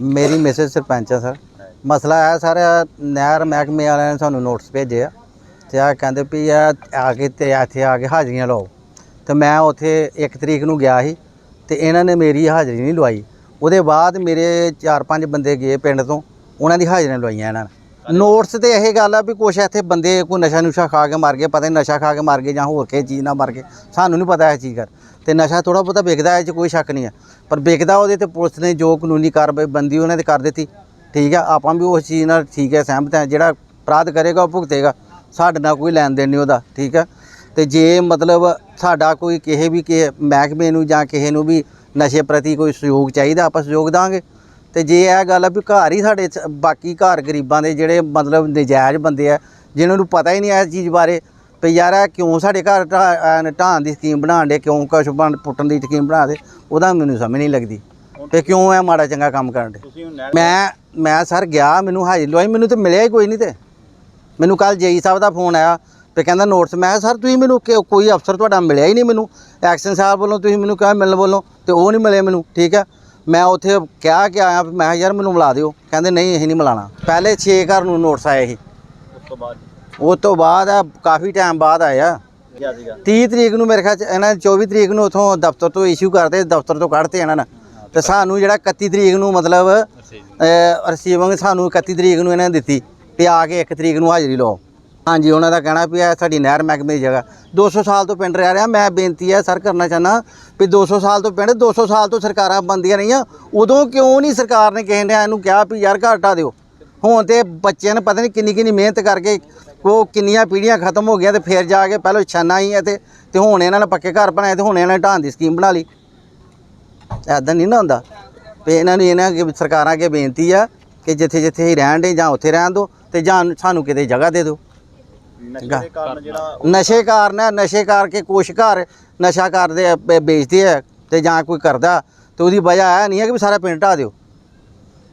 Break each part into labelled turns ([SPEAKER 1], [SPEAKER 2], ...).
[SPEAKER 1] ਮੇਰੀ ਮੈਸੇਜ ਸਰਪੰਚ ਆ ਸਰ। ਮਸਲਾ ਹੈ ਸਰ ਨਹਿਰ ਮਹਿਕਮੇ ਵਾਲਿਆਂ ਨੇ ਸਾਨੂੰ ਨੋਟਿਸ ਭੇਜੇ ਆ ਤੇ ਆ ਕਹਿੰਦੇ ਵੀ ਆ ਆ ਕੇ ਤੇ ਇੱਥੇ ਆ ਕੇ ਹਾਜ਼ਰੀਆਂ ਲਾਓ। ਤੇ ਮੈਂ ਉੱਥੇ 1 ਤਰੀਕ ਨੂੰ ਗਿਆ ਸੀ ਤੇ ਇਹਨਾਂ ਨੇ ਮੇਰੀ ਹਾਜ਼ਰੀ ਨਹੀਂ ਲਵਾਈ। ਉਹਦੇ ਬਾਅਦ ਮੇਰੇ 4-5 ਬੰਦੇ ਗਏ ਪਿੰਡ ਤੋਂ ਉਹਨਾਂ ਦੀ ਹਾਜ਼ਰੀਆਂ ਲਵਾਈਆਂ ਇਹਨਾਂ ਨੇ। ਨੋਟਿਸ ਤੇ ਇਹ ਗੱਲ ਆ ਵੀ ਕੁਛ ਇੱਥੇ ਬੰਦੇ ਕੋਈ ਨਸ਼ਾ ਨੁਸ਼ਾ ਖਾ ਕੇ ਮਰ ਗਏ ਪਤਾ ਨਹੀਂ ਨਸ਼ਾ ਖਾ ਕੇ ਮਰ ਗਏ ਜਾਂ ਹੋਰ ਕਿਸੇ ਚੀਜ਼ ਨਾਲ ਮਰ ਗਏ ਸਾਨੂੰ ਨਹੀਂ ਪਤਾ ਇਹ ਚੀਜ਼ ਕਰ ਤੇ ਨਸ਼ਾ ਥੋੜਾ ਬਹੁਤਾ ਵਿਕਦਾ, ਇਹ 'ਚ ਕੋਈ ਸ਼ੱਕ ਨਹੀਂ ਹੈ ਪਰ ਵਿਕਦਾ ਉਹਦੇ ਤੇ ਪੁਲਿਸ ਨੇ ਜੋ ਕਾਨੂੰਨੀ ਕਾਰਵਾਈ, ਬੰਦੀ ਉਹਨਾਂ ਤੇ ਕਰ ਦਿੱਤੀ। ਠੀਕ ਹੈ ਆਪਾਂ ਵੀ ਉਸ ਚੀਜ਼ ਨਾਲ ਠੀਕ ਹੈ ਸਹਿਮਤ ਹਾਂ ਜਿਹੜਾ ਅਪਰਾਧ ਕਰੇਗਾ, ਉਹ ਭੁਗਤੇਗਾ। ਸਾਡੇ ਨਾਲ ਕੋਈ ਲੈਣ ਦੇਣ ਨਹੀਂ ਉਹਦਾ, ਠੀਕ ਹੈ ਤੇ ਜੇ ਮਤਲਬ ਸਾਡਾ ਕੋਈ ਕਿਸੇ ਵੀ ਕਿਸੇ ਮਹਿਕਮੇ ਨੂੰ ਜਾਂ ਕਿਸੇ ਨੂੰ ਵੀ ਨਸ਼ੇ ਪ੍ਰਤੀ ਕੋਈ ਸਹਿਯੋਗ ਚਾਹੀਦਾ, ਆਪਾਂ ਸਹਿਯੋਗ ਦਾਂਗੇ। ਤੇ ਜੇ ਇਹ ਗੱਲ ਆ ਵੀ ਘਰ ਹੀ ਸਾਡੇ ਬਾਕੀ ਘਰ ਗਰੀਬਾਂ ਦੇ ਜਿਹੜੇ ਮਤਲਬ ਨਜਾਇਜ਼ ਬੰਦੇ ਆ, ਜਿਨ੍ਹਾਂ ਨੂੰ ਪਤਾ ਹੀ ਨਹੀਂ ਇਸ ਚੀਜ਼ ਬਾਰੇ ਵੀ ਯਾਰ ਇਹ ਕਿਉਂ ਸਾਡੇ ਘਰ ਢਾਹਣ ਦੀ ਸਕੀਮ ਬਣਾਉਣ ਦੇ ਕਿਉਂ ਕੁਛ ਬਣ ਪੁੱਟਣ ਦੀ ਸਕੀਮ ਬਣਾ ਦੇ ਉਹਦਾ ਮੈਨੂੰ ਸਮਝ ਨਹੀਂ ਲੱਗਦੀ। ਤੇ ਕਿਉਂ ਇਹ ਮਾੜਾ ਚੰਗਾ ਕੰਮ ਕਰਨ ਦੇ ਮੈਂ ਮੈਂ ਸਰ ਗਿਆ ਮੈਨੂੰ ਹਾਜ਼ਰ ਲਵਾਈ ਮੈਨੂੰ ਤੇ ਮਿਲਿਆ ਹੀ ਕੋਈ ਨਹੀਂ ਤੇ। ਮੈਨੂੰ ਕੱਲ ਜੇਈ ਸਾਹਿਬ ਦਾ ਫੋਨ ਆਇਆ ਤੇ ਕਹਿੰਦਾ ਨੋਟਸ ਮੈਂ ਸਰ ਤੁਸੀਂ ਮੈਨੂੰ ਕੋਈ ਅਫਸਰ ਤੁਹਾਡਾ ਮਿਲਿਆ ਹੀ ਨਹੀਂ ਮੈਨੂੰ। ਐਕਸ਼ਨ ਸਾਹਿਬ ਵੱਲੋਂ ਤੁਸੀਂ ਮੈਨੂੰ ਕਿਹਾ ਮਿਲਣ ਵੱਲੋਂ ਤੇ ਉਹ ਨਹੀਂ ਮਿਲੇ ਮੈਨੂੰ ਠੀਕ ਹੈ? ਮੈਂ ਉੱਥੇ ਕਿਹਾ ਕਿ ਆਇਆ ਮੈਂ ਯਾਰ ਮੈਨੂੰ ਮਿਲਾ ਦਿਓ। ਕਹਿੰਦੇ ਨਹੀਂ ਅਸੀਂ ਨਹੀਂ ਮਿਲਾਣਾ। ਪਹਿਲੇ 6 ਘਰ ਨੂੰ ਨੋਟਸ ਆਏ ਸੀ।
[SPEAKER 2] ਉਸ ਤੋਂ ਬਾਅਦ?
[SPEAKER 1] ਉਹ ਤੋਂ ਬਾਅਦ ਆ, ਕਾਫੀ ਟਾਈਮ ਬਾਅਦ ਆਇਆ।
[SPEAKER 2] ਕੀ
[SPEAKER 1] 30 ਤਰੀਕ ਨੂੰ ਮੇਰੇ ਖਿਆਲ ਚ, ਇਹਨਾਂ ਨੇ 24 ਤਰੀਕ ਨੂੰ ਉਥੋਂ ਦਫ਼ਤਰ ਤੋਂ ਇਸ਼ੂ ਕਰਤੇ ਦਫ਼ਤਰ ਤੋਂ ਕੱਢਤੇ ਇਹਨਾਂ ਨੇ। ਤੇ ਸਾਨੂੰ ਜਿਹੜਾ 31 ਤਰੀਕ ਨੂੰ ਮਤਲਬ ਰਿਸੀਵਿੰਗ ਸਾਨੂੰ 31 ਤਰੀਕ ਨੂੰ ਇਹਨਾਂ ਨੇ ਦਿੱਤੀ ਵੀ ਆ ਕੇ 1 ਤਰੀਕ ਨੂੰ ਹਾਜ਼ਰੀ ਲਓ। ਹਾਂਜੀ, ਉਹਨਾਂ ਦਾ ਕਹਿਣਾ ਵੀ ਇਹ ਸਾਡੀ ਨਹਿਰ ਮਹਿਕਮੇ ਦੀ ਜਗ੍ਹਾ। 200 ਸਾਲ ਤੋਂ ਪਿੰਡ ਰਹਿ ਰਿਹਾ, ਮੈਂ ਬੇਨਤੀ ਹੈ ਸਰ ਕਰਨਾ ਚਾਹਨਾ ਵੀ 200 ਸਾਲ ਤੋਂ ਪਿੰਡ 200 ਸਾਲ ਤੋਂ ਸਰਕਾਰਾਂ ਬੰਦੀਆਂ ਰਹੀਆਂ। ਉਦੋਂ ਕਿਉਂ ਨਹੀਂ ਸਰਕਾਰ ਨੇ ਕਿਸੇ ਨੇ ਇਹਨੂੰ ਕਿਹਾ ਵੀ ਯਾਰ ਘਰ ਦਿਓ। ਹੁਣ ਤੇ ਬੱਚਿਆਂ ਨੇ ਪਤਾ ਨਹੀਂ ਕਿੰਨੀ ਕਿੰਨੀ ਮਿਹਨਤ ਕਰਕੇ ਉਹ ਕਿੰਨੀਆਂ ਪੀੜ੍ਹੀਆਂ ਖਤਮ ਹੋ ਗਈਆਂ ਤੇ ਫਿਰ ਜਾ ਕੇ ਪਹਿਲਾਂ ਛਾਨਾ ਹੀ ਹੈ ਤੇ ਤੇ ਹੁਣ ਇਹਨਾਂ ਨੇ ਪੱਕੇ ਘਰ ਬਣਾਏ ਤੇ ਹੁਣ ਇਹਨਾਂ ਨੇ ਢਾਣ ਦੀ ਸਕੀਮ ਬਣਾ ਲਈ। ਐਦਾਂ ਨਹੀਂ ਨਾ ਹੁੰਦਾ। ਤੇ ਇਹਨਾਂ ਨੂੰ ਇਹਨਾਂ ਅੱਗੇ ਸਰਕਾਰਾਂ ਅੱਗੇ ਬੇਨਤੀ ਆ ਕਿ ਜਿੱਥੇ ਜਿੱਥੇ ਹੀ ਰਹਿਣ ਦੇ ਜਾਂ ਉੱਥੇ ਰਹਿਣ ਦਿਓ ਤੇ ਜਾਂ ਸਾਨੂੰ ਕਿਤੇ ਜਗ੍ਹਾ ਦੇ ਦਿਓ।
[SPEAKER 2] ਨਸ਼ੇ ਕਾਰਨ ਜਿਹੜਾ
[SPEAKER 1] ਨਸ਼ੇ ਕਾਰਨ ਹੈ ਨਸ਼ੇ ਕਰਕੇ ਕੁਛ ਘਰ ਨਸ਼ਾ ਕਰਦੇ ਆ ਵੇ- ਵੇਚਦੇ ਆ ਤੇ ਜਾਂ ਕੋਈ ਕਰਦਾ ਤੇ ਉਹਦੀ ਵਜ੍ਹਾ ਇਹ ਨਹੀਂ ਹੈ ਕਿ ਵੀ ਸਾਰਾ ਪਿੰਡ ਢਾਹ ਦਿਓ।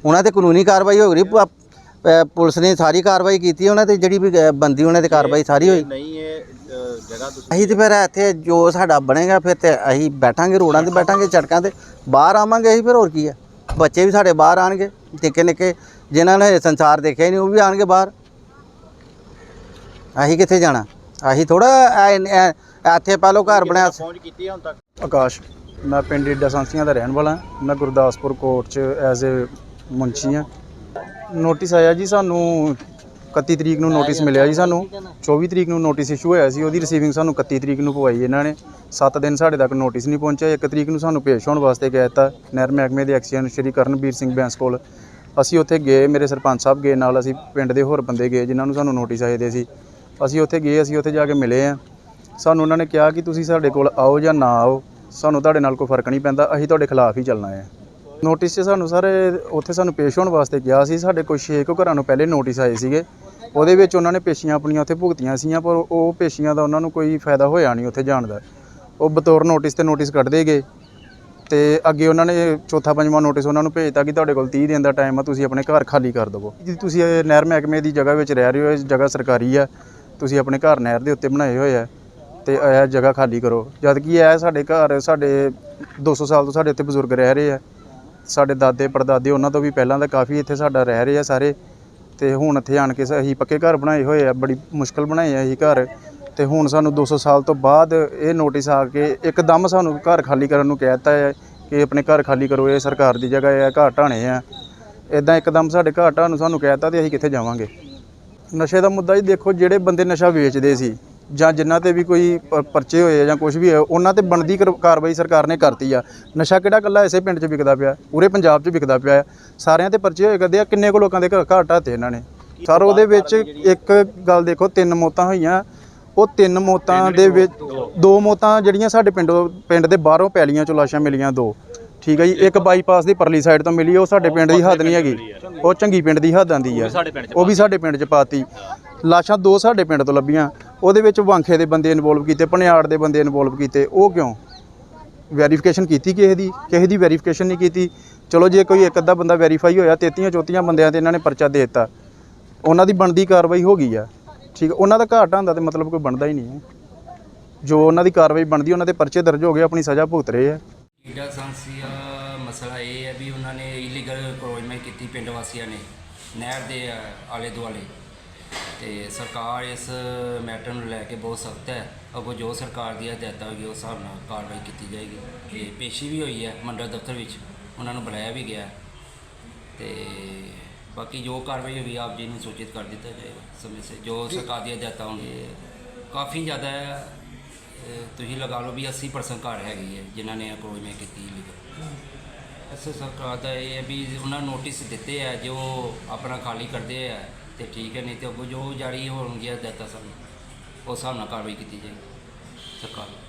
[SPEAKER 1] ਉਹਨਾਂ ਤੇ ਕਾਨੂੰਨੀ ਕਾਰਵਾਈ ਹੋ ਗਈ ਪ- ਪੁਲਿਸ ਨੇ ਸਾਰੀ ਕਾਰਵਾਈ ਕੀਤੀ ਉਹਨਾਂ ਤੇ ਜਿਹੜੀ ਵੀ ਬੰਦੀ ਉਹਨਾਂ ਤੇ ਕਾਰਵਾਈ ਸਾਰੀ ਹੋਈ।
[SPEAKER 2] ਨਹੀਂ ਇਹ ਅ, ਜਗ੍ਹਾ ਤੁਸੀਂ
[SPEAKER 1] ਅਸੀਂ ਤੇ ਫਿਰ ਇੱਥੇ ਜੋ ਸਾਡਾ ਬਣੇਗਾ ਫਿਰ ਤੇ ਅਸੀਂ ਬੈਠਾਂਗੇ ਰੋਡਾਂ ਤੇ ਬੈਠਾਂਗੇ ਸੜਕਾਂ ਤੇ। ਬਾਹਰ ਆਵਾਂਗੇ ਅਸੀਂ ਫਿਰ ਹੋਰ ਕੀ ਹੈ? ਬੱਚੇ ਵੀ ਸਾਡੇ ਬਾਹਰ ਆਣਗੇ ਨਿੱਕੇ ਨਿੱਕੇ ਜਿਨ੍ਹਾਂ ਨੇ ਸੰਸਾਰ ਦੇਖਿਆ ਹੀ ਨਹੀਂ ਉਹ ਵੀ ਆਣਗੇ ਬਾਹਰ। ਅਸੀਂ ਕਿੱਥੇ ਜਾਣਾ? ਅਸੀਂ ਥੋੜਾ ਇੱਥੇ ਪਹਿਲੋਂ ਘਰ ਬਣਿਆ ਸੀ।
[SPEAKER 2] ਪਹੁੰਚ ਕੀਤੀ ਹੈ ਹੁਣ ਤੱਕ?
[SPEAKER 3] ਆਕਾਸ਼ ਮੈਂ ਪਿੰਡ ਏਡਾ ਸਾਂਸੀਆਂ ਦਾ ਰਹਿਣ ਵਾਲਾ ਹਾਂ। ਮੈਂ ਗੁਰਦਾਸਪੁਰ ਕੋਰਟ 'ਚ ਐਜ਼ ਅ ਮੁੰਸ਼ੀ ਹਾਂ। ਨੋਟਿਸ ਆਇਆ ਜੀ ਸਾਨੂੰ 31 ਤਰੀਕ ਨੂੰ ਨੋਟਿਸ ਮਿਲਿਆ ਜੀ ਸਾਨੂੰ। 24 ਤਰੀਕ ਨੂੰ ਨੋਟਿਸ ਇਸ਼ੂ ਹੋਇਆ ਸੀ, ਉਹਦੀ ਰਿਸੀਵਿੰਗ ਸਾਨੂੰ 31 ਤਰੀਕ ਨੂੰ ਪਵਾਈ ਇਹਨਾਂ ਨੇ। 7 ਦਿਨ ਸਾਡੇ ਤੱਕ ਨੋਟਿਸ ਨਹੀਂ ਪਹੁੰਚਿਆ 1 ਤਰੀਕ ਨੂੰ ਸਾਨੂੰ ਪੇਸ਼ ਹੋਣ ਵਾਸਤੇ ਕਹਿ ਦਿੱਤਾ। ਨਹਿਰ ਮਹਿਕਮੇ ਦੇ ਐਕਸੀਅਨ ਸ਼੍ਰੀ ਕਰਨਵੀਰ ਸਿੰਘ ਬੈਂਸ ਕੋਲ। ਅਸੀਂ ਉੱਥੇ ਗਏ, ਮੇਰੇ ਸਰਪੰਚ ਸਾਹਿਬ ਗਏ ਨਾਲ, ਅਸੀਂ ਪਿੰਡ ਦੇ ਹੋਰ ਬੰਦੇ ਗਏ ਜਿਨ੍ਹਾਂ ਨੂੰ ਸਾਨੂੰ ਨੋਟਿਸ ਆਏ ਦੇ ਸੀ। ਅਸੀਂ ਉੱਥੇ ਗਏ, ਅਸੀਂ ਉੱਥੇ ਜਾ ਕੇ ਮਿਲੇ ਆ ਸਾਨੂੰ ਉਹਨਾਂ ਨੇ ਕਿਹਾ ਕਿ ਤੁਸੀਂ ਸਾਡੇ ਕੋਲ ਆਓ ਜਾਂ ਨਾ ਆਓ, ਸਾਨੂੰ ਤੁਹਾਡੇ ਨਾਲ ਕੋਈ ਫ਼ਰਕ ਨਹੀਂ ਪੈਂਦਾ, ਅਸੀਂ ਤੁਹਾਡੇ ਖਿਲਾਫ ਹੀ ਚੱਲਣਾ ਹੈ। ਨੋਟਿਸ 'ਚ ਸਾਨੂੰ ਸਰ ਉੱਥੇ ਸਾਨੂੰ ਪੇਸ਼ ਹੋਣ ਵਾਸਤੇ ਕਿਹਾ ਸੀ, ਸਾਡੇ ਕੋਈ ਛੇ ਕੁ ਘਰਾਂ ਨੂੰ ਪਹਿਲੇ ਨੋਟਿਸ ਆਏ ਸੀਗੇ। ਉਹਦੇ ਵਿੱਚ ਉਹਨਾਂ ਨੇ ਪੇਸ਼ੀਆਂ ਆਪਣੀਆਂ ਉੱਥੇ ਭੁਗਤੀਆਂ ਸੀਗੀਆਂ ਪਰ ਉਹ ਪੇਸ਼ੀਆਂ ਦਾ ਉਹਨਾਂ ਨੂੰ ਕੋਈ ਫਾਇਦਾ ਹੋਇਆ ਨਹੀਂ ਉੱਥੇ ਜਾਣ ਦਾ। ਉਹ ਬਤੌਰ ਨੋਟਿਸ ਤੇ ਨੋਟਿਸ ਕੱਢਦੇ ਗਏ ਤੇ ਅੱਗੇ ਉਹਨਾਂ ਨੇ ਚੌਥਾ ਪੰਜਵਾਂ ਨੋਟਿਸ ਉਹਨਾਂ ਨੂੰ ਭੇਜਤਾ ਕਿ ਤੁਹਾਡੇ ਕੋਲ 30 ਦਿਨ ਦਾ ਟਾਈਮ ਆ, ਤੁਸੀਂ ਆਪਣੇ ਘਰ ਖਾਲੀ ਕਰ ਦਿਵੋ। ਜੀ, ਤੁਸੀਂ ਇਹ ਨਹਿਰ ਮਹਿਕਮੇ ਦੀ ਜਗ੍ਹਾ ਵਿੱਚ ਰਹਿ ਰਹੇ ਹੋ, ਇਹ ਜਗ੍ਹਾ ਸਰਕਾਰੀ ਆ, ਤੁਸੀਂ ਆਪਣੇ ਘਰ ਨਹਿਰ ਦੇ ਉੱਤੇ ਬਣਾਏ ਹੋਏ ਆ ਤੇ ਇਹ ਜਗ੍ਹਾ ਖਾਲੀ ਕਰੋ। ਜਦ ਕਿ ਇਹ ਸਾਡੇ ਘਰ, ਸਾਡੇ 200 ਸਾਲ ਤੋਂ ਸਾਡੇ ਇੱਥੇ ਬਜ਼ੁਰਗ ਰਹਿ ਰਹੇ ਆ। ਸਾਡੇ ਦਾਦੇ ਪੜਦਾਦੇ ਉਹਨਾਂ ਤੋਂ ਵੀ ਪਹਿਲਾਂ ਦਾ ਕਾਫੀ ਇੱਥੇ ਸਾਡਾ ਰਹਿ ਰਹੇ ਆ ਸਾਰੇ। ਤੇ ਹੁਣ ਇੱਥੇ ਆਣ ਕੇ ਅਸੀਂ ਪੱਕੇ ਘਰ ਬਣਾਏ ਹੋਏ ਆ, ਬੜੀ ਮੁਸ਼ਕਲ ਬਣਾਏ ਆ ਅਸੀਂ ਘਰ। ਤੇ ਹੁਣ ਸਾਨੂੰ 200 ਸਾਲ ਤੋਂ ਬਾਅਦ ਇਹ ਨੋਟਿਸ ਆ ਕੇ ਇੱਕਦਮ ਸਾਨੂੰ ਘਰ ਖਾਲੀ ਕਰਨ ਨੂੰ ਕਹਿ ਦਿੱਤਾ ਹੈ ਕਿ ਆਪਣੇ ਘਰ ਖਾਲੀ ਕਰੋ, ਇਹ ਸਰਕਾਰ ਦੀ ਜਗ੍ਹਾ ਹੈ ਘਰ ਢਾਣੇ ਆ। ਇਦਾਂ ਇੱਕਦਮ ਸਾਡੇ ਘਰ ਢਾਣ ਨੂੰ ਸਾਨੂੰ ਕਹਿ ਦਿੱਤਾ ਤੇ ਅਸੀਂ ਕਿੱਥੇ ਜਾਵਾਂਗੇ। ਨਸ਼ੇ ਦਾ ਮੁੱਦਾ ਜੀ ਦੇਖੋ, ਜਿਹੜੇ ਬੰਦੇ ਨਸ਼ਾ ਵੇਚਦੇ ਸੀ ਜਾਂ ਜਿਨ੍ਹਾਂ ਤੇ ਵੀ ਕੋਈ ਪ- ਪਰਚੇ ਹੋਏ ਆ ਜਾਂ ਕੁਝ ਵੀ ਹੈ ਉਹਨਾਂ ਤੇ ਬਣਦੀ ਕਰ- ਕਾਰਵਾਈ ਸਰਕਾਰ ਨੇ ਕਰਤੀ ਆ। ਨਸ਼ਾ ਕਿਹੜਾ ਕੱਲਾ ਇਸੇ ਪਿੰਡ 'ਚ ਵਿਕਦਾ ਪਿਆ, ਪੂਰੇ ਪੰਜਾਬ 'ਚ ਵਿਕਦਾ ਪਿਆ ਸਾਰਿਆਂ ਤੇ ਪਰਚੇ ਹੋਏ ਕਰਦੇ ਆ, ਕਿੰਨੇ ਕੁ ਲੋਕਾਂ ਦੇ ਘਰ ਘਰ ਢਾਤੇ ਇਹਨਾਂ ਨੇ। ਸਰ, ਉਹਦੇ ਵਿੱਚ ਇੱਕ ਗੱਲ ਦੇਖੋ, ਤਿੰਨ ਮੌਤਾਂ ਹੋਈਆਂ। ਉਹ ਤਿੰਨ ਮੌਤਾਂ ਦੇ ਵਿੱਚ ਦੋ ਮੌਤਾਂ ਜਿਹੜੀਆਂ ਸਾਡੇ ਪਿੰਡੋਂ, ਪਿੰਡ ਦੇ ਬਾਹਰੋਂ ਪੈਲੀਆਂ ਚੋਂ ਲਾਸ਼ਾਂ ਮਿਲੀਆਂ, ਦੋ। ਠੀਕ ਹੈ ਜੀ, ਇੱਕ ਬਾਈਪਾਸ ਦੀ ਪਰਲੀ ਸਾਈਡ ਤੋਂ ਮਿਲੀ, ਉਹ ਸਾਡੇ ਪਿੰਡ ਦੀ ਹੱਦ ਨਹੀਂ ਹੈਗੀ। ਉਹ ਚੰਗੀ ਪਿੰਡ ਦੀ ਹੱਦ ਆਂਦੀ ਆ। ਉਹ ਵੀ ਸਾਡੇ ਪਿੰਡ 'ਚ ਪਾਤੀ। ਲਾਸ਼ਾਂ ਦੋ ਸਾਡੇ ਪਿੰਡ ਤੋਂ ਲੱਭੀਆਂ। ਉਹਦੇ ਵਿੱਚ ਵਾਂਖੇ ਦੇ ਬੰਦੇ ਇਨਵੋਲਵ ਕੀਤੇ, ਭਣਿਆੜ ਦੇ ਬੰਦੇ ਇਨਵੋਲਵ ਕੀਤੇ। ਉਹ ਕਿਉਂ? ਵੈਰੀਫਿਕੇਸ਼ਨ ਕੀਤੀ ਕਿਸੇ ਦੀ? ਕਿਸੇ ਦੀ ਵੈਰੀਫਿਕੇਸ਼ਨ ਨਹੀਂ ਕੀਤੀ? ਚਲੋ ਜੇ ਕੋਈ ਇੱਕ ਅੱਧਾ ਬੰਦਾ ਵੈਰੀਫਾਈ ਹੋਇਆ, ਤੇਤੀਆਂ ਚੌਤੀਆਂ ਬੰਦਿਆਂ ਤੇ ਇਹਨਾਂ ਨੇ ਪਰਚਾ ਦੇ ਦਿੱਤਾ। ਉਹਨਾਂ ਦੀ ਬਣਦੀ ਕਾਰਵਾਈ ਹੋ ਗਈ ਆ। ਠੀਕ ਉਹਨਾਂ ਦਾ ਘਾਟ ਹੁੰਦਾ ਤੇ ਮਤਲਬ ਕੋਈ ਬਣਦਾ ਹੀ ਨਹੀਂ ਹੈ ਜੋ ਉਹਨਾਂ ਦੀ ਕਾਰਵਾਈ ਬਣਦੀ, ਉਹਨਾਂ ਦੇ ਪਰਚੇ ਦਰਜ ਹੋ ਗਏ, ਆਪਣੀ ਸਜ਼ਾ ਭੁਗਤ ਰਹੇ ਆ।
[SPEAKER 4] ਈਡਾ ਸਾਂਸੀ ਮਸਲਾ ਇਹ ਹੈ ਵੀ ਉਹਨਾਂ ਨੇ ਇਲੀਗਲ ਕਲੋਜ ਕੀਤੀ ਪਿੰਡ ਵਾਸੀਆਂ ਨੇ। ਨਹਿਰ ਦੇ ਆਲੇ ਦੁਆਲੇ ਤੇ ਸਰਕਾਰ ਇਸ ਮੈਟਰ ਨੂੰ ਲੈ ਕੇ ਬਹੁਤ ਸਖਤ ਹੈ। ਅੱਗੋਂ ਜੋ ਸਰਕਾਰ ਦੀਆਂ ਹਦਾਇਤਾਂ ਹੋਈਆਂ ਉਸ ਹਿਸਾਬ ਨਾਲ ਕਾਰਵਾਈ ਕੀਤੀ ਜਾਏਗੀ। ਤੇ ਪੇਸ਼ੀ ਵੀ ਹੋਈ ਹੈ ਮੰਡਲ ਦਫ਼ਤਰ ਵਿੱਚ ਉਹਨਾਂ ਨੂੰ ਬੁਲਾਇਆ ਵੀ ਗਿਆ। ਤੇ ਬਾਕੀ ਜੋ ਕਾਰਵਾਈ ਹੋਈ ਆਪ ਜੀ ਨੂੰ ਸੂਚਿਤ ਕਰ ਦਿੱਤਾ ਜਾਏਗਾ। ਸਮੇਂ ਸੇ ਜੋ ਸਰਕਾਰ ਦੀਆਂ ਹਦਾਇਤਾਂ ਹੋਣਗੇ ਕਾਫੀ ਜ਼ਿਆਦਾ ਤੁਸੀਂ ਲਗਾ ਲਓ ਵੀ 80% ਘਰ ਹੈਗੀ ਹੈ ਜਿਨ੍ਹਾਂ ਨੇ ਅਪਰੋਚਮੈਂਟ ਕੀਤੀ ਲੀਗਲ ਐਸੇ ਸਰਕਾਰ ਦਾ ਇਹ ਹੈ ਵੀ ਉਹਨਾਂ ਨੋਟਿਸ ਦਿੱਤੇ ਆ ਜੋ ਆਪਣਾ ਖਾਲੀ ਕਰਦੇ ਆ ਤੇ ਠੀਕ ਹੈ, ਨਹੀਂ ਤੇ ਅੱਗੋਂ ਜੋ ਜਾਰੀ ਹੋਣਗੀਆਂ ਹਦਾਇਤਾਂ ਸਾਨੂੰ ਉਸ ਹਿਸਾਬ ਨਾਲ ਕਾਰਵਾਈ ਕੀਤੀ ਜਾਏਗੀ। ਸਰਕਾਰ ਨੂੰ।